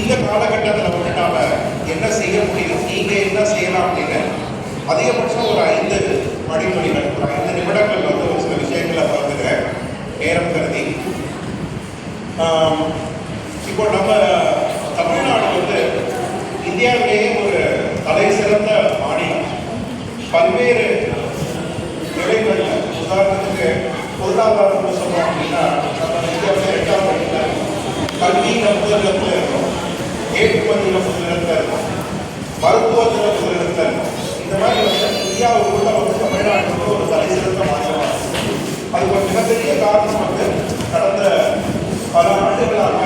இந்த காலகட்டத்தில் மட்டும் நாம என்ன செய்ய முடியும்? நீங்க என்ன செய்யலாம் அப்படின்னு? அதிகபட்சம் ஒரு ஐந்து மணிமொழிகள் ஒரு ஐந்து நிமிடங்கள் வந்து ஒரு சில விஷயங்களை பார்த்துக்கிறேன் நேரம் கருதி. இப்போ நம்ம தமிழ்நாடு வந்து இந்தியாவிலேயே ஒரு தலை சிறந்த மாநிலம். பல்வேறு நிலைகளில் உதாரணத்துக்கு பொருளாதாரம்னு சொன்னோம் அப்படின்னா நம்ம இந்தியாவில் எட்டாம் வழியில் கல்வியில் முதலிடத்தில் இருக்கும் ஏற்றுமதியில் இருக்கும். மருத்துவத்தில் முதலிடத்தில் இருக்கும். இந்த மாதிரி வந்து இந்தியாவுக்குள்ள வந்து வந்து ஒரு தலை மாநிலமாக இருக்கு. ஒரு மிகப்பெரிய காரணம் வந்து கடந்த பல ஆண்டுகளாக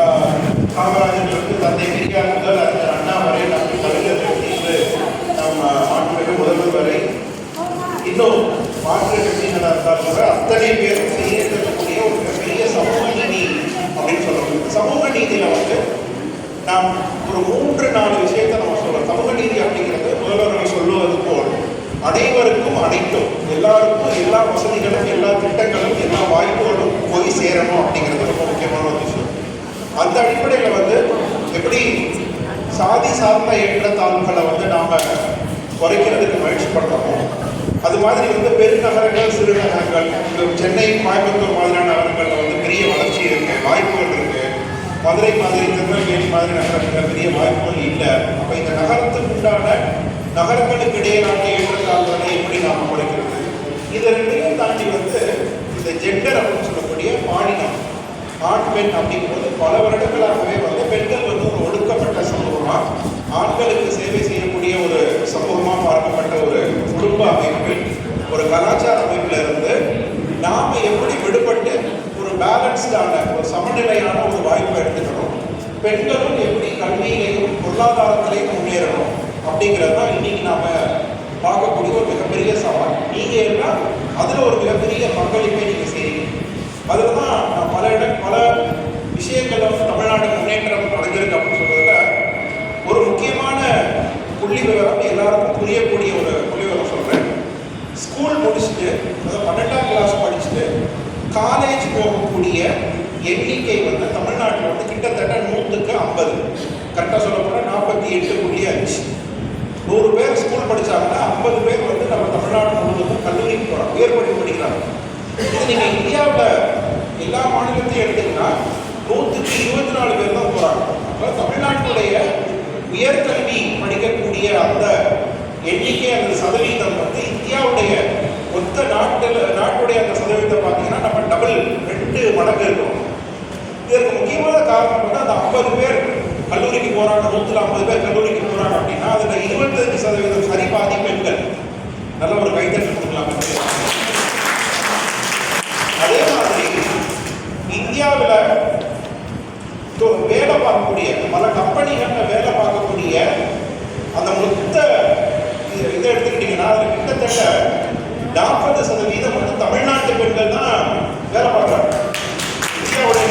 ஆஹ், தந்தை பெரியார் முதல் அறிஞர் அண்ணா வரை டாக்டர் நம்ம மாண்புமிகு முதல்வர் வரை இன்னும் மாற்று கட்சியினராக இருந்தால் கூட அத்தனை பேரும் இயக்கக்கூடிய ஒரு மிகப்பெரிய சமூக நீ அப்படின்னு சொல்லணும் சமூக நீதியில வந்து நாம் ஒரு மூன்று நாலு விஷயத்தை நம்ம சொல்றோம். சமூக நீதி அப்படிங்கிறது முதல்வர்கள் சொல்லுவது போல் அனைவருக்கும் அனைத்தும் எல்லாருக்கும் எல்லா வசதிகளும் எல்லா திட்டங்களும் எல்லா வாய்ப்புகளும் போய் சேரணும் அப்படிங்கிறது ரொம்ப முக்கியமான ஒரு விஷயம். அந்த அடிப்படையில் வந்து எப்படி சாதி சார்ந்த ஏற்றத்தாழ்வுகளை வந்து நாம குறைக்கிறதுக்கு முயற்சி பண்றோமோ அது மாதிரி வந்து பெருநகரங்கள் சிறுநகரங்கள் சென்னை கோயம்புத்தூர் மாதிரியான நகரங்களில் வந்து பெரிய வளர்ச்சி இருக்கு வாய்ப்புகள் இருக்கு. மதுரை மாதிரி திருநெல்வேலி மாதிரி நகரங்களில் பெரிய வாய்ப்புகள் இல்லை. அப்போ இந்த நகரத்துக்கு உண்டான நகரங்களுக்கு இடையிலான ஏற்றத்தாழ்வுகளை எப்படி நாம் குறைக்கிறது? இது ரெண்டையும் தாண்டி வந்து இந்த ஜெண்டர் அப்படின்னு சொல்லக்கூடிய பாலினம் ஆண் பெண் அப்படிங்கும்போது பல வருடங்களாகவே வந்து பெண்கள் வந்து ஒரு ஒடுக்கப்பட்ட சமூகமா ஆண்களுக்கு சேவை செய்யக்கூடிய ஒரு சமூகமா பார்க்கப்பட்ட ஒரு குடும்ப அமைப்பில் ஒரு கலாச்சார அமைப்பில் இருந்து நாம எப்படி விடுபட்டு பேலன்ஸ்டான ஒரு சமநிலையான ஒரு வாய்ப்பை எடுத்துக்கணும். பெண்களும் எப்படி கல்வியிலையும் பொருளாதாரத்திலையும் முன்னேறணும் அப்படிங்கிறது தான் இன்னைக்கு நாம பார்க்கக்கூடிய ஒரு மிகப்பெரிய சவால். நீங்க என்ன? அதுல ஒரு மிகப்பெரிய பங்களிப்பை நீங்க செய்யணும் அதில் தான் நான் பல இடம் பல விஷயங்கள்ல வந்து தமிழ்நாடு முன்னேற்றம் அடைஞ்சிருக்கு அப்படின்னு சொல்றதுல ஒரு முக்கியமான புள்ளி விவரம் எல்லாருக்கும் புரியக்கூடிய ஒரு புள்ளி விவரம் சொல்றேன். ஸ்கூல் முடிச்சுட்டு அதாவது பன்னெண்டாம் கிளாஸ் படிச்சுட்டு காலேஜ் போகக்கூடிய எண்ணிக்கை வந்து தமிழ்நாட்டில் வந்து கிட்டத்தட்ட நூற்றுக்கு ஐம்பது. கரெக்டாக சொல்ல போனால் நாற்பத்தி எட்டு புள்ளி அஞ்சு. நூறு பேர் ஸ்கூல் படித்தாங்கன்னா ஐம்பது பேர் வந்து நம்ம தமிழ்நாடு முழுவதும் கல்லூரிக்கு போகிறோம் உயர்படி படிக்கிறாங்க. இது நீங்கள் இந்தியாவில் எல்லா மாநிலத்தையும் எடுத்தீங்கன்னா நூற்றுக்கு இருபத்தி நாலு பேர் தான் போகிறாங்க அப்போ தமிழ்நாட்டுடைய உயர்கல்வி படிக்கக்கூடிய அந்த எண்ணிக்கை அந்த சதவீதம் வந்து இந்தியாவுடைய நாட்டில் நாட்டுடைய அந்த சதவீதம் பார்த்தீங்கன்னா நம்ம டபுள் ரெண்டு மடங்கு இருக்கும். இதற்கு முக்கியமான காரணம் வந்து அந்த ஐம்பது பேர் கல்லூரிக்கு போறாங்க நூத்துல ஐம்பது பேர் கல்லூரிக்கு போறாங்க அப்படின்னா அதில் இருபத்தஞ்சு சதவீதம் சரி பாதி பெண்கள். நல்ல ஒரு கைத்தட்டல் கொடுக்கலாம் அதே மாதிரி இந்தியாவில் வேலை பார்க்கக்கூடிய பல கம்பெனிகளில் வேலை பார்க்கக்கூடிய அந்த மொத்த இதை எடுத்துக்கிட்டீங்கன்னா அதில் கிட்டத்தட்ட நாற்பது சதவீதம் வந்து தமிழ்நாட்டு பெண்கள் தான் வேலை பார்க்குறாங்க. இந்தியாவுடைய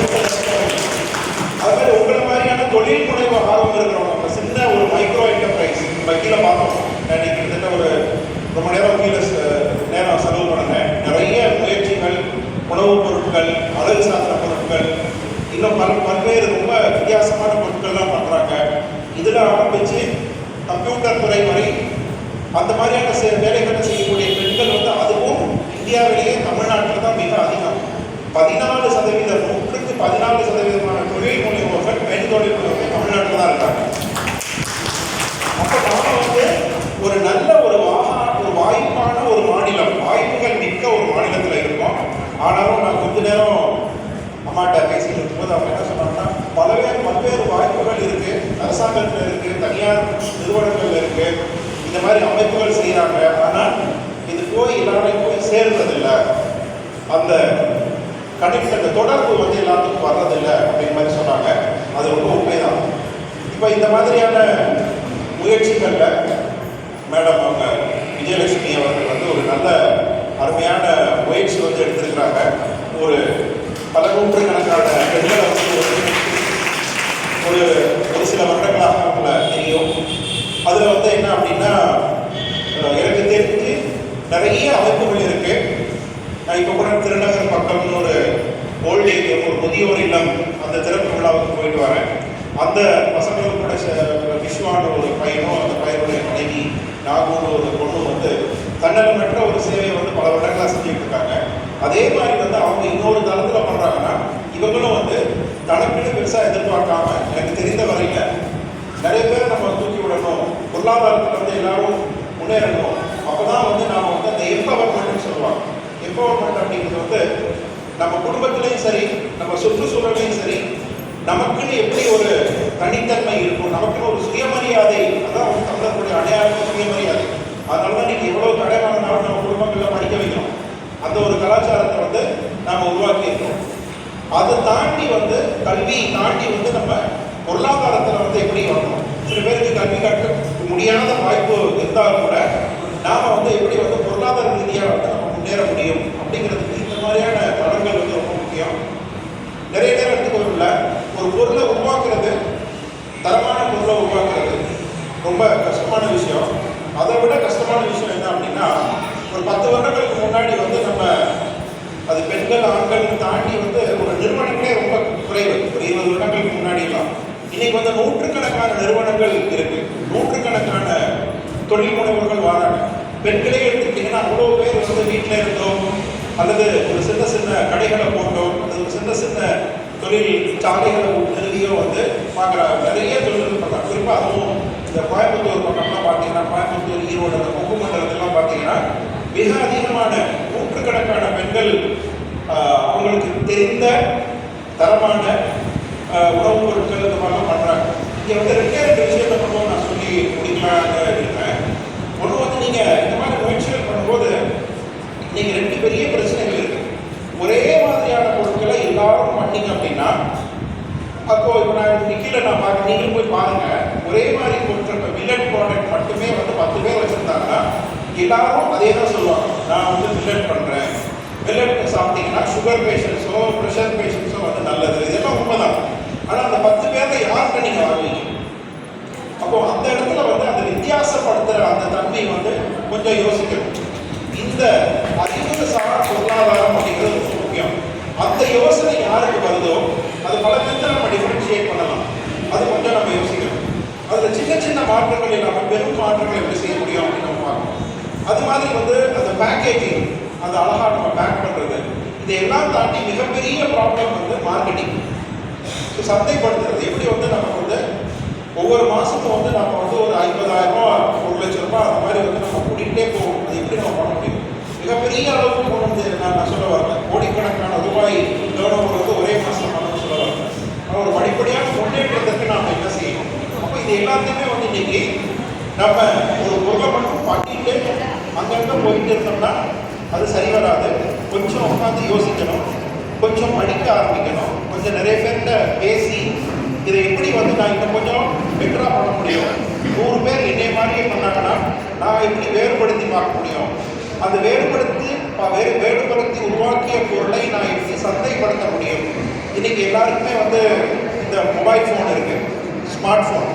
அது மாதிரி உங்களை மாதிரியான தொழில் முனைவு ஆர்வம் இருக்கிறவங்க சின்ன ஒரு மைக்ரோ என்டர்பிரைஸ் வக்கீல பார்க்கணும் இன்னைக்கு கிட்டத்தட்ட ஒரு ரொம்ப நேரம் வக்கீல நேரம் செலவு பண்ணுங்க நிறைய முயற்சிகள் உணவுப் பொருட்கள் அழகு சாதன பொருட்கள் இன்னும் பல பல்வேறு ரொம்ப வித்தியாசமான பொருட்கள்லாம் பண்ணுறாங்க இதில் ஆரம்பித்து கம்ப்யூட்டர் துறை வரை அந்த மாதிரியான சே வேலைகளை செய்யக்கூடிய பெண்கள் வந்து அதுவும் இந்தியாவிலேயே தமிழ்நாட்டில் தான் மிக அதிகம். பதினாலு சதவீதம் நூற்றுக்கு பதினாலு சதவீதமான தொழில் முனைவோர்கள் பெண் தொழில் முனைவோர்கள் தமிழ்நாட்டில் தான் இருக்காங்க அப்போ நாம வந்து ஒரு நல்ல ஒரு வாகா ஒரு வாய்ப்பான ஒரு மாநிலம் வாய்ப்புகள் மிக்க ஒரு மாநிலத்தில் இருக்கோம் ஆனாலும் நான் கொஞ்ச நேரம் அம்மாட்ட பேசிட்டு இருக்கும்போது அவங்க என்ன சொன்னாங்கன்னா பல்வேறு பல்வேறு வாய்ப்புகள் இருக்கு அரசாங்கத்தில் இருக்கு தனியார் நிறுவனங்கள் இருக்கு இந்த மாதிரி அமைப்புகள் செய்கிறாங்க ஆனால் இது போய் எல்லாரையும் போய் சேர்றதில்லை அந்த கனெக்ட் அந்த தொடர்பு வந்து எல்லாத்துக்கும் வர்றதில்லை அப்படின்ற மாதிரி சொன்னாங்க அது ரொம்ப உண்மைதான் இப்போ இந்த மாதிரியான முயற்சிகளில் மேடம் அவங்க விஜயலட்சுமி அவர்கள் வந்து ஒரு நல்ல அருமையான முயற்சி வந்து எடுத்திருக்கிறாங்க. ஒரு பல நூற்றுக்கணக்கான பெண்களை வந்து ஒரு- ஒரு சில வருடங்களாக அவங்கள தெரியும். அதில் வந்து என்ன அப்படின்னா எனக்கு தெரிஞ்சு நிறைய அமைப்புகள் இருக்கு. நான் இப்போ கூட திருநகர் பக்கம்னு ஒரு ஓல்ட் ஏரியம் ஒரு முதியோர் இல்லம் அந்த திறப்பு விழாவுக்கு போயிட்டு வரேன். அந்த பசங்களும் கூட ச- விஸ்வான ஒரு பையனும் அந்த பையனுடைய மனைவி நாகூர் ஒரு பொண்ணு வந்து தன்னலமற்ற ஒரு சேவையை வந்து பல வருடங்களாக செஞ்சுட்டு இருக்காங்க அதே மாதிரி வந்து அவங்க இன்னொரு தளத்தில் பண்ணுறாங்கன்னா இவங்களும் வந்து தனக்குன்னு பெருசாக எதிர்பார்க்காம எனக்கு தெரிந்த வரையில நிறைய பேர் நம்ம தூக்கி விடணும் பொருளாதாரத்தில் வந்து எல்லாரும் முன்னேறணும். அப்போ தான் வந்து நாம் வந்து அந்த எம்பவர்மெண்ட்னு சொல்லுவாங்க. எம்பவர்மெண்ட் அப்படிங்கிறது வந்து நம்ம குடும்பத்திலையும் சரி நம்ம சுற்றுச்சூழலையும் சரி நமக்குன்னு எப்படி ஒரு தனித்தன்மை இருக்கும்? நமக்குன்னு ஒரு சுயமரியாதை. அதான் வந்து தமிழர்களுடைய அடையாளம் சுயமரியாதை. அதனால தான் நீங்கள் எவ்வளோ தடை வாங்கினாலும் நம்ம குடும்பங்களில் படிக்க வைக்கணும் அந்த ஒரு கலாச்சாரத்தை வந்து நாம் உருவாக்கியிருக்கோம் அதை தாண்டி வந்து கல்வி தாண்டி வந்து நம்ம பொருளாதாரத்தில் வந்து எப்படி வரணும் சில பேருக்கு கல்வி கற்க முடியாத வாய்ப்பு இருந்தாலும் கூட நாம் வந்து எப்படி வந்து பொருளாதார ரீதியாக வந்து நம்ம முன்னேற முடியும்? அப்படிங்கிறதுக்கு இந்த மாதிரியான படங்கள் வந்து ரொம்ப முக்கியம். நிறைய நேரம் ஒரு பொருளை உருவாக்குறது தரமான பொருளை உருவாக்குறது ரொம்ப கஷ்டமான விஷயம். அதை விட கஷ்டமான விஷயம் என்ன அப்படின்னா ஒரு பத்து வருடங்களுக்கு முன்னாடி வந்து நம்ம அது பெண்கள் ஆண்கள் தாண்டி வந்து ஒரு நிறுவனங்களே ரொம்ப குறைவு. ஒரு இருபது வருடங்களுக்கு முன்னாடிலாம் இன்னைக்கு வந்து நூற்றுக்கணக்கான நிறுவனங்கள் இருக்கு. நூற்றுக்கணக்கான தொழில் முனைவர்கள் வாராங்க. பெண்களே எடுத்துக்கிட்டீங்கன்னா அவ்வளோ பேர் வந்து வீட்டில் இருந்தோம் அல்லது ஒரு சின்ன சின்ன கடைகளை போட்டோம் அல்லது ஒரு சின்ன சின்ன தொழில் சாலைகளும் நிறுவியோ வந்து பார்க்குறாங்க. நிறைய தொழில் பண்ணுறாங்க குறிப்பாக அதுவும் இந்த கோயம்புத்தூர் பக்கம்லாம் பார்த்தீங்கன்னா கோயம்புத்தூர் ஈரோடு அந்த கொங்கு மண்டலத்திலாம் பார்த்தீங்கன்னா மிக அதிகமான நூற்றுக்கணக்கான பெண்கள் அவங்களுக்கு தெரிந்த தரமான உணவுப் பொருட்கள் இந்த மாதிரிலாம் பண்ணுறாங்க இங்கே வந்து ரெண்டே ரெண்டு விஷயத்தை மட்டும் நான் சொல்லி முடிக்கலான்னு இருக்கேன். ஒன்று வந்து நீங்கள் இந்த மாதிரி முயற்சிகள் பண்ணும்போது நீங்கள் ரெண்டு பெரிய பிரச்சனைகள் இருக்கு ஒரே மாதிரியான பொருட்களை எல்லாரும் பண்ணீங்க அப்படின்னா அப்போ இப்போ நான் நிக்கில நான் பார்க்க நீங்களும் போய் பாருங்க. ஒரே மாதிரி கொடுத்துருக்க மில்லட் ப்ராடக்ட் மட்டுமே வந்து பத்து பேர் வச்சுருந்தாங்கன்னா எல்லாரும் அதே தான் சொல்லுவாங்க. நான் வந்து மில்லட் பண்ணுறேன் மில்லட் சாப்பிட்டீங்கன்னா சுகர் பேஷண்ட்ஸோ ப்ரெஷர் பேஷண்ட்ஸோ வந்து நல்லது. இதெல்லாம் உண்மைதான். ஆனால் அந்த பத்து பேரில் யார்கிட்ட நீங்கள் வாங்குவீங்க? அப்போ அந்த இடத்துல வந்து அந்த வித்தியாசப்படுத்துகிற அந்த தன்மை வந்து கொஞ்சம் யோசிக்கணும். இந்த அறிவு சார் பொருளாதாரம் அப்படிங்கிறது ரொம்ப முக்கியம். அந்த யோசனை யாருக்கு வருதோ அது பல விதத்தில் நம்ம டிஃபரன்ஷியேட் பண்ணலாம். அது கொஞ்சம் நம்ம யோசிக்கணும். அதில் சின்ன சின்ன மாற்றங்கள் இல்லாமல் பெரும் மாற்றங்கள் எப்படி செய்ய முடியும் அப்படின்னு நம்ம பார்க்கணும். அது மாதிரி வந்து அந்த பேக்கேஜிங் அந்த அழகாக நம்ம பேக் பண்ணுறது இதையெல்லாம் தாண்டி மிகப்பெரிய ப்ராப்ளம் வந்து மார்க்கெட்டிங் ஸோ சந்தைப்படுத்துறது எப்படி வந்து நம்ம வந்து ஒவ்வொரு மாதமும் வந்து நம்ம வந்து ஒரு ஐம்பதாயிரம் ரூபா ஒரு லட்சம் ரூபாய் அந்த மாதிரி வந்து நம்ம கூட்டிகிட்டே போவோம் அது எப்படி நம்ம பண்ண முடியும் மிகப்பெரிய அளவுக்கு போனது நான் நான் சொல்ல வரல. கோடிக்கணக்கான ரூபாய் டேர்ன் வந்து ஒரே மாதம் பண்ணணும்னு சொல்ல வரல. ஆனால் ஒரு படிப்படியான முன்னேற்றத்திற்கு நாம் என்ன செய்யணும்? அப்போ இது எல்லாத்தையுமே வந்து இன்னைக்கு நம்ம ஒரு பொருளை மட்டும் பண்ணிட்டு அங்கங்கே போயிட்டு இருந்தோம்னா அது சரி வராது. கொஞ்சம் உட்காந்து யோசிக்கணும். கொஞ்சம் படிக்க ஆரம்பிக்கணும். கொஞ்சம் நிறைய பேர்கிட்ட பேசி இதை எப்படி வந்து நான் இன்னும் கொஞ்சம் பெட்டராக பண்ண முடியும்? நூறு பேர் என்னை மாதிரியே பண்ணாங்கன்னா நான் எப்படி வேறுபடுத்தி பார்க்க முடியும். அந்த வேறுபடுத்தி ப- வேறு வேறுபடுத்தி உருவாக்கிய பொருளை நான் எப்படி சந்தைப்படுத்த முடியும். இன்னைக்கு எல்லாருக்குமே வந்து இந்த மொபைல் ஃபோன் இருக்கு ஸ்மார்ட் ஃபோன்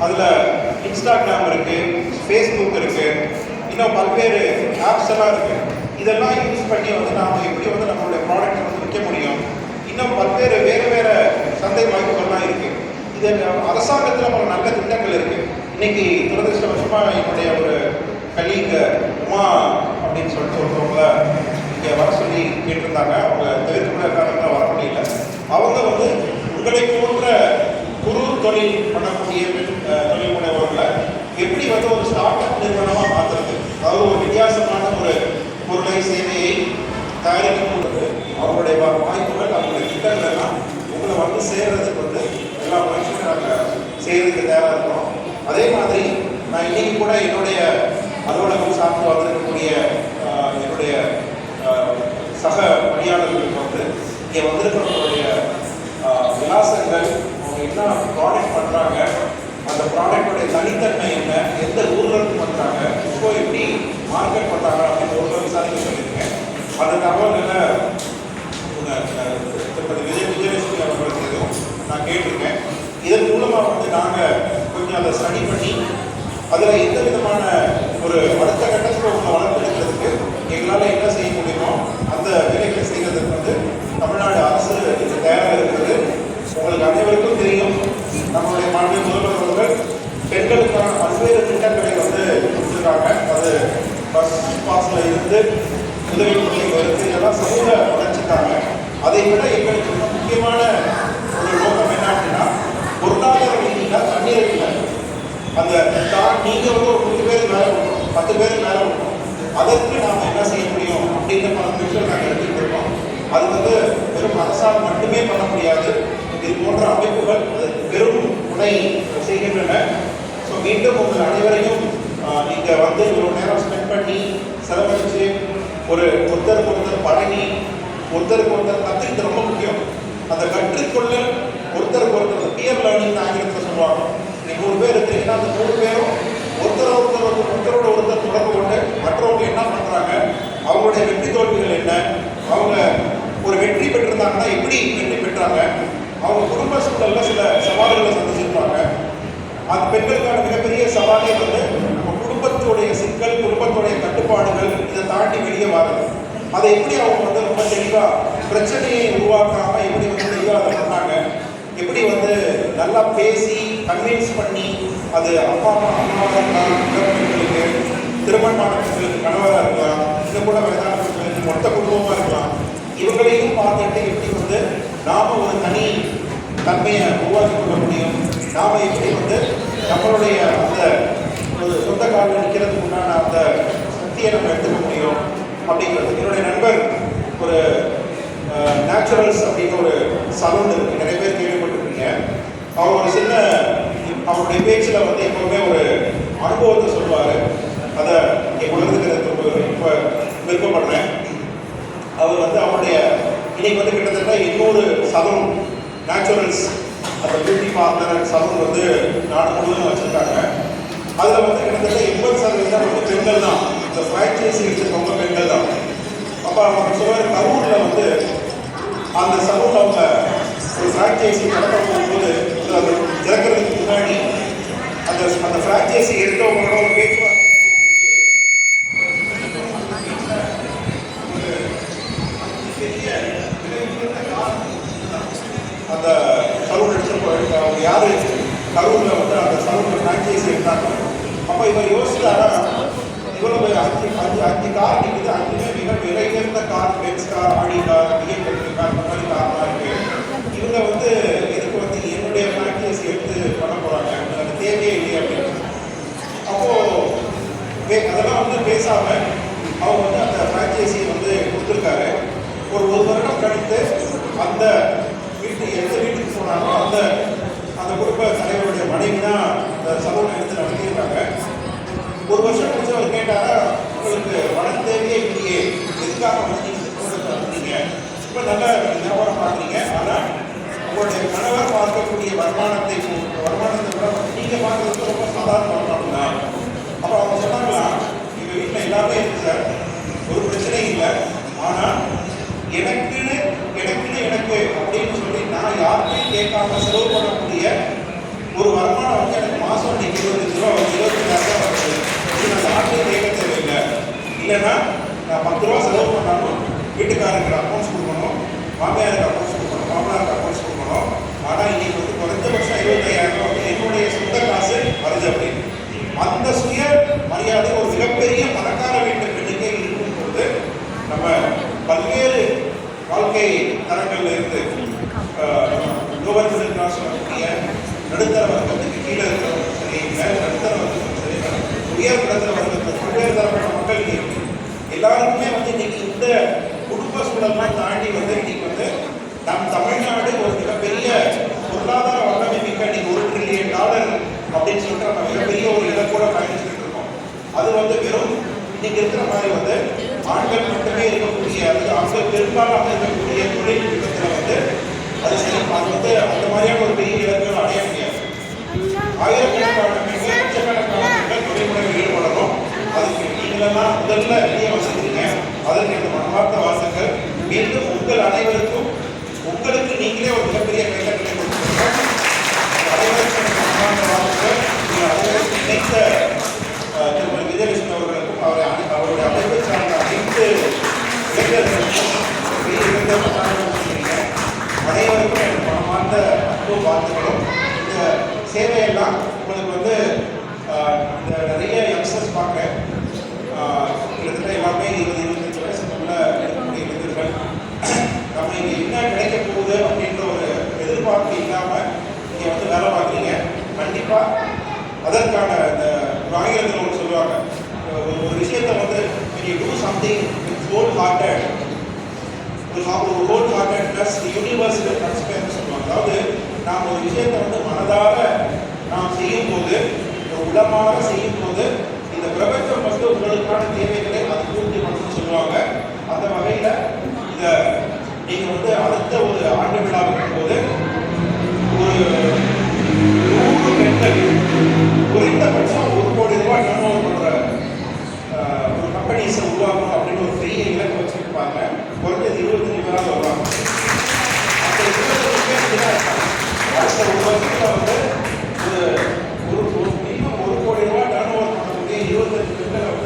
அதில் இன்ஸ்டாகிராம் இருக்கு ஃபேஸ்புக் இருக்கு இன்னும் பல்வேறு ஆப்ஸ் எல்லாம் இருக்கு. இதெல்லாம் யூஸ் பண்ணி வந்து நாம் எப்படி வந்து நம்மளுடைய ப்ராடக்ட் வந்து விற்க முடியும்? இன்னும் பல்வேறு வேறு வேறு சந்தை வாய்ப்புகள்லாம் இருக்கு. இது அரசாங்கத்தில் பல நல்ல திட்டங்கள் இருக்கு. இன்னைக்கு துரதிருஷ்டவசமாக என்னுடைய ஒரு கலீக் உமா அப்படின்னு சொல்லிட்டு ஒருத்தவங்கள இங்கே வர சொல்லி கேட்டிருந்தாங்க. அவங்க தவிர்க்க காரணத்தில் வர முடியல. அவங்க வந்து உங்களை போன்ற குறு தொழில் பண்ணக்கூடிய தொழில் முனைவர்களை எப்படி வந்து ஒரு ஸ்டார்ட் அப் நிறுவனமாக மாற்றுறது அதாவது ஒரு வித்தியாசமான ஒரு பொருளை சேவையை தயாரிக்கும் பொழுது அவங்களுடைய வா- வாய்ப்புகள் அவங்களுடைய திட்டங்கள் எல்லாம் உங்களை வந்து சேர்றதுக்கு வந்து எல்லா முயற்சியும் நாங்கள் செய்யறதுக்கு தயாராக இருக்கிறோம் அதே மாதிரி நான் இன்னைக்கு கூட என்னுடைய அலுவலகம் சார்ந்து வந்திருக்கக்கூடிய ஆஹ், என்னுடைய ஆஹ், சக பணியாளர்களுக்கு வந்து இங்கே வந்திருக்கிறவங்களுடைய ஆஹ், விலாசங்கள் அவங்க என்ன ப்ராடக்ட் பண்ணுறாங்க அந்த ப்ராடக்டோடைய தனித்தன்மை என்ன? எந்த ஊர்ல இருந்து பண்ணுறாங்க இப்போ எப்படி மார்க்கெட் பண்ணுறாங்க அப்படின்னு ஒரு விசாரிக்க சொல்லியிருக்கேன். அந்த தகவல் என்ன திருப்பதி விஜய் விஜயலட்சுமி அவர்களுக்கு எதுவும் நான் கேட்டிருக்கேன். இதன் மூலமாக வந்து நாங்கள் கொஞ்சம் அதை ஸ்டடி பண்ணி அதில் எந்த விதமான ஒரு அடுத்த கட்டத்தில் உங்களை வளர்த்தெடுக்கிறதுக்கு எங்களால் என்ன செய்ய முடியுமோ அந்த வேலைகளை செய்கிறதுக்கு வந்து தமிழ்நாடு அரசு இது தயாராக இருக்கிறது. உங்களுக்கு அனைவருக்கும் மாநில முதல்வர் அவர்கள் பெண்களுக்கான பல்வேறு திட்டங்களை வந்து கொடுத்துருக்காங்க. அது பஸ் பாஸில் இருந்து உதவி தொகை வருது இதெல்லாம் சமூக வளர்ச்சிக்காங்க அதை விட எங்களுக்கு ரொம்ப முக்கியமான ஒரு நோக்கம் என்ன அப்படின்னா பொருளாதார ரீதியாக தண்ணீர் இல்லை அந்த தான் நீங்கள் வந்து ஒரு பத்து பேர் மேலே விடணும் பத்து பேர் மேலே விடணும் அதற்கு நாம் என்ன செய்ய முடியும் அப்படின்ற பல விஷயம் நாங்கள் எடுத்துட்டு இருக்கோம். அது வந்து வெறும் அரசால் மட்டுமே பண்ண முடியாது. இது போன்ற அமைப்புகள் அது பெரும் துணை செய்கின்றன மீண்டும் உங்கள் அனைவரையும் நீங்கள் வந்து இவ்வளோ நேரம் ஸ்பெண்ட் பண்ணி செலவழித்து ஒரு ஒருத்தருக்கு ஒருத்தர் பழகி ஒருத்தருக்கு ஒருத்தர் கற்றுக்கிட்டு ரொம்ப முக்கியம். அந்த கற்றுக்கொள்ள ஒருத்தருக்கு ஒருத்தர் பியர் லேர்னிங் ஆங்கிலத்தில் சொல்லுவாங்க. நீங்கள் ஒரு பேர் இருக்கிறீங்கன்னா அந்த மூணு பேரும் ஒருத்தர் ஒருத்தர் ஒருத்தர் ஒருத்தரோட ஒருத்தர் தொடர்பு கொண்டு மற்றவங்க என்ன பண்ணுறாங்க அவங்களுடைய வெற்றி தோல்விகள் என்ன அவங்க ஒரு வெற்றி பெற்றிருந்தாங்கன்னா எப்படி வெற்றி பெற்றாங்க அவங்க குடும்ப சூழலில் சில சவால்களை அது பெண்களுக்கான மிகப்பெரிய சவாலே வந்து நம்ம குடும்பத்துடைய சிக்கல் குடும்பத்துடைய கட்டுப்பாடுகள் இதை தாண்டி வெளியே வர்றது. அதை எப்படி அவங்க வந்து ரொம்ப தெளிவாக பிரச்சனையை உருவாக்காம எப்படி வந்து தெளிவாக அதை பண்ணாங்க? எப்படி வந்து நல்லா பேசி கன்வின்ஸ் பண்ணி அது அப்பா அம்மா அம்மாவாக இருக்கலாம் பெண்களுக்கு திருமணமான பெண்களுக்கு கணவராக இருக்கலாம் இது கூட வயதான மொத்த குடும்பமாக இருக்கலாம். இவங்களையும் பார்த்துட்டு எப்படி வந்து நாம ஒரு தனி தன்மையை உருவாக்கி கொள்ள முடியும். நாம எப்படி வந்து நம்மளுடைய அந்த ஒரு சொந்த காலில் நிற்கிறதுக்கு உண்டான அந்த சக்தியை நம்ம எடுத்துக்க முடியும் அப்படிங்கிறது என்னுடைய நண்பர் ஒரு நேச்சுரல்ஸ் அப்படின்னு ஒரு சலூன் இருக்கு. நிறைய பேர் கேள்விப்பட்டிருக்கீங்க அவர் ஒரு சின்ன அவருடைய பேச்சில் வந்து எப்பவுமே ஒரு அனுபவத்தை சொல்லுவார். அதை இங்கே உலகத்துக்கு ரொம்ப ரொம்ப விருப்பப்படுறேன். அவர் வந்து அவருடைய இன்னைக்கு வந்து கிட்டத்தட்ட இன்னொரு சலூன் நேச்சுரல்ஸ் அந்த பியூட்டி பார்லர் சலூன் வந்து நாடு முழுவதும் வச்சுருக்காங்க. அதில் வந்து கிட்டத்தட்ட எண்பது சதவீதம் வந்து பெண்கள் தான். இந்த ஃப்ரான்ச்சைசி வச்சுருக்கவங்க பெண்கள் தான். அப்போ அவங்க சொல்லுவார் கரூரில் வந்து அந்த சலூன் அவங்க ஒரு ஃப்ரான்ச்சைசி நடத்த போகும்போது அந்த திறக்கிறதுக்கு முன்னாடி அந்த அந்த ஃப்ரான்ச்சைசி எடுத்தவங்களோட ஒரு பேச்சுவார்த்தை அந்த சலூன் எடுத்து போயிருக்க அவங்க யாரு கரூரில் வந்து அந்த சலூனில் ஃப்ரான்ச்சைசி எடுத்தாங்க. அப்போ இவர் யோசிச்சாரா இவ்வளவு அஞ்சு அஞ்சு அஞ்சு கார் நிற்குது அஞ்சுமே மிக விலை உயர்ந்த car Benz car Audi car BMW car அந்த மாதிரி கார்லாம் இருக்கு. இவங்க வந்து இதுக்கு வந்து என்னுடைய ஃப்ரான்ச்சைசி எடுத்து பண்ண போகிறாங்க அது தேவையே இல்லையே அப்படின்னு. அப்போது அதெல்லாம் வந்து பேசாமல் அவங்க வந்து அந்த ஃப்ரான்ச்சைசி வந்து கொடுத்துருக்காரு. ஒரு ஒரு வருடம் கழித்து அந்த வீட்டு எந்த வீட்டுக்கு போனாலும் அந்த குடும்ப தலைவருடைய மனைவி தான் அந்த சலூனை எடுத்து நடத்தியிருக்காங்க ஒரு வருஷம் கழிச்சு அவர் கேட்டாரா உங்களுக்கு மன தேவையே இல்லையே எதுக்காக வந்தீங்க இப்போ நல்ல வியாபாரம் பார்க்குறீங்க. ஆனால் உங்களுடைய கணவர் பார்க்கக்கூடிய வருமானம் போ- வருமானத்தை விட நீங்க பார்க்கறது ரொம்ப சாதாரண வருமானம் தான் அப்போ அவங்க சொன்னாங்களா எங்க வீட்டில் எல்லாமே இருக்கு சார் ஒரு பிரச்சனையும் இல்லை ஆனால் எனக்குன்னு எனக்குன்னு எனக்கு அப்படின்னு சொல்லி நான் யாருக்கையும் கேட்காம செலவு பண்ணக்கூடிய ஒரு வருமானம் வந்து எனக்கு மாதம் இன்னைக்கு இருபத்தஞ்சு ரூபா வருது இருபத்தஞ்சாயிரம் ரூபா வருது இது நான் யார்கிட்டையும் கேட்க தேவையில்லை ஏன்னா நான் பத்து ரூபா செலவு பண்ணாலும் வீட்டுக்காரங்க அக்கௌண்ட்ஸ் கொடுக்கணும் மாமியாருக்கு அக்கௌண்ட்ஸ் கொடுக்கணும் மாமனாருக்கு அக்கௌண்ட்ஸ் கொடுக்கணும். ஆனால் இன்னைக்கு வந்து குறைஞ்சபட்சம் இருபத்தையாயிரம் ரூபா வந்து என்னுடைய சொந்த காசு வருது அப்படின்னு. அந்த சுய மரியாதை ஒரு மிகப்பெரிய பணக்கார வீட்டு பெண்ணுக்கே இருக்கும் பொழுது நம்ம பல்வேறு வாழ்க்கை தரங்கள்ல இருந்து லோவர் மிடில் கிளாஸ் வரக்கூடிய நடுத்தர வர்க்கத்துக்கு கீழே இருக்கிறவங்க சரி மேல நடுத்தர வர்க்கத்துக்கு சரி உயர் நடுத்தர வர்க்கத்துக்கு பல்வேறு தரப்பட்ட மக்கள் இங்க இருக்கு எல்லாருக்குமே வந்து இன்னைக்கு இந்த குடும்ப சூழல்லாம் தாண்டி வந்து இன்னைக்கு வந்து நம் தமிழ்நாடு ஒரு மிகப்பெரிய பொருளாதார வல்லமை மிக்க இன்னைக்கு ஒரு ட்ரில்லியன் டாலர் அப்படின்னு சொல்லிட்டு நம்ம மிகப்பெரிய ஒரு இலக்கோட பயணிச்சுட்டு இருக்கோம். அது வந்து வெறும் இன்னைக்கு இருக்கிற மாதிரி வந்து ஆண்கள் மட்டுமே இருக்கக்கூடிய அல்லது ஆண்கள் பெரும்பாலாக இருக்கக்கூடிய தொழில் யுகத்தில் வந்து அது அது வந்து அந்த மாதிரியான ஒரு பெரிய இலக்குகள் அடைய முடியாது. ஆயிரக்கணக்கான பெண்கள் லட்சக்கணக்கான பெண்கள் தொழில்முறையில் ஈடுபடணும் அதுக்கு நீங்களெல்லாம் முதல்ல வெளியே வச்சிருக்கீங்க அதற்கு இந்த மனமார்ந்த வாழ்த்துக்கள் மீண்டும் உங்கள் அனைவருக்கும் உங்களுக்கு நீங்களே ஒரு மிகப்பெரிய கைத்தட்டலை கொடுத்துருக்கீங்க அனைவருக்கும் எனது மனமார்ந்த வாழ்த்துக்கள் நீங்கள் அனைவருக்கும் இணைத்த அஹ், திருமதி விஜயலட்சுமி அவர்களுக்கும் அவரை அனை- அவருடைய அமைப்பை சார்ந்த அனைத்து இளைஞர்களுக்கும் பெரிய இளைஞர்கள் அனைவருக்கும் எனக்கு மனமார்ந்த அன்பும் வாழ்த்துக்களும் இந்த சேவையெல்லாம் உங்களுக்கு வந்து ஆஹ், இந்த நிறைய யங்ஸ்டர்ஸ் பார்க்க ஆஹ், கிட்டத்தட்ட எல்லாமே இருபது இருபத்தஞ்சு வயசுக்குள்ள இருக்கக்கூடிய இளைஞர்கள் நம்ம இங்கே என்ன கிடைக்க போகுது அப்படின்ற ஒரு எதிர்பார்ப்பு இல்லாமல் நீங்கள் வந்து வேலை பார்க்குறீங்க கண்டிப்பாக அதற்கான இந்த ஒரு ஆங்கிலத்தில் ஒன்று சொல்லுவாங்க ஒரு ஒரு விஷயத்தை வந்து when you do something with whole hearted ஒரு ஹா- ஒரு ஹோல் ஹார்ட்டட்னஸ் யூனிவர்சல் டிரான்ஸ்பேரன்ஸ் சொல்லுவாங்க அதாவது நாம் ஒரு விஷயத்தை வந்து மனதார Yeah.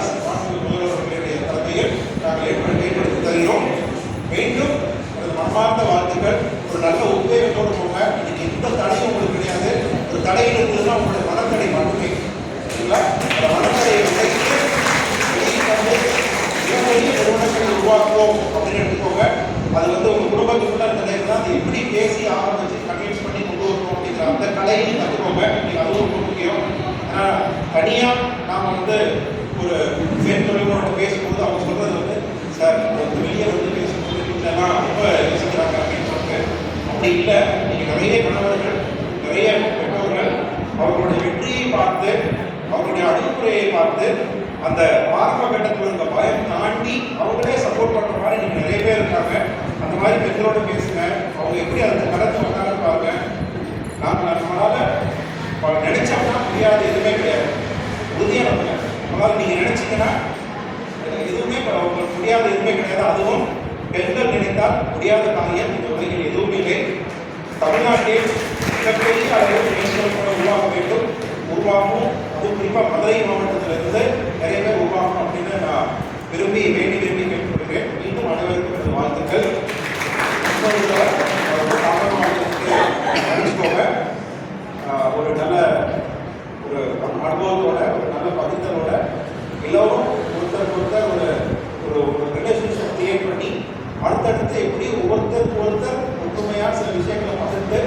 அரசு மாண்பு முதல்வர்களுடைய தலைமையில் நாங்கள் ஏற்படுத்தி ஏற்படுத்தி தருகிறோம் மீண்டும் எனது மனமார்ந்த வாழ்த்துக்கள். ஒரு நல்ல உத்வேகத்தோடு போங்க. இன்னைக்கு எந்த தடையும் உங்களுக்கு கிடையாது. ஒரு தடையில் இருந்ததுன்னா உங்களுடைய மனத்தடை மட்டுமே. சரிங்களா? அந்த மனத்தடையை உடைத்து வெளியே வந்து மிகப்பெரிய நிறுவனங்களை உருவாக்குவோம் அப்படின்னு எடுத்துக்கோங்க. அது வந்து உங்க குடும்பத்துக்குள்ள இருந்த நேரம் தான். அதை எப்படி பேசி ஆரம்பிச்சு கன்வின்ஸ் பண்ணி கொண்டு வரணும் அப்படிங்கிற அந்த கலையையும் கற்றுக்கோங்க இன்னைக்கு அது ரொம்ப முக்கியம். ஏன்னா தனியாக நாம் வந்து ஒரு பெண் தொழில்நுட்பம் பேசும்போது அவங்க சொல்றது வந்து சார் வந்து வெளியே வந்து பேசும்போது வீட்டிலலாம் ரொம்ப யோசிக்கிறாங்க அப்படின்னு சொல்லிட்டு அப்படி இல்லை. இன்னைக்கு நிறைய கணவர்கள் நிறைய பெற்றோர்கள் அவர்களுடைய வெற்றியை பார்த்து அவருடைய அணுகுமுறையை பார்த்து அந்த ஆரம்ப கட்டத்தில் இருந்த பயம் தாண்டி அவங்களே சப்போர்ட் பண்ணுற மாதிரி நீங்கள் நிறைய பேர் இருக்காங்க. அந்த மாதிரி பெண்களோட பேசுங்க. அவங்க எப்படி அந்த கடந்து வந்தாங்க பாருங்க நாம நம்மளால ப- நினைச்சோம்னா முடியாது எதுவுமே கிடையாது உறுதியா நம்புங்க நம்மளால நீங்க நினைச்சீங்கன்னா எதுவுமே உங்களுக்கு முடியாத எதுவுமே கிடையாது. அதுவும் பெண்கள் நினைத்தால் முடியாத காரியம். இந்த உலகில் எதுவுமே இல்லை. தமிழ்நாட்டில் மிகப்பெரிய அளவில் பெண்கள் கூட உருவாக வேண்டும். உருவாகும். அதுவும் குறிப்பாக மதுரை மாவட்டத்தில் இருந்து நிறைய பேர் உருவாகும் அப்படின்னு நான் விரும்பி வேண்டி விரும்பி கேட்டுக்கொள்கிறேன். மீண்டும் அனைவருக்கும் எனது வாழ்த்துக்கள் இன்னொரு தடவை, அஹ், தமிழ் மாவட்டத்துக்கு அறிவிச்சுக்கோங்க ஆஹ், ஒரு நல்ல ஒரு அனுபவத்தோட ஒரு நல்ல பகிர்ந்தலோட எல்லோரும் ஒருத்தருக்கு ஒருத்தர் ஒரு ஒரு ரிலேஷன்ஷிப் கிரியேட் பண்ணி அடுத்தடுத்து எப்படி ஒருத்தருக்கு ஒருத்தர் ஒற்றுமையாக சில விஷயங்களை பகிர்ந்து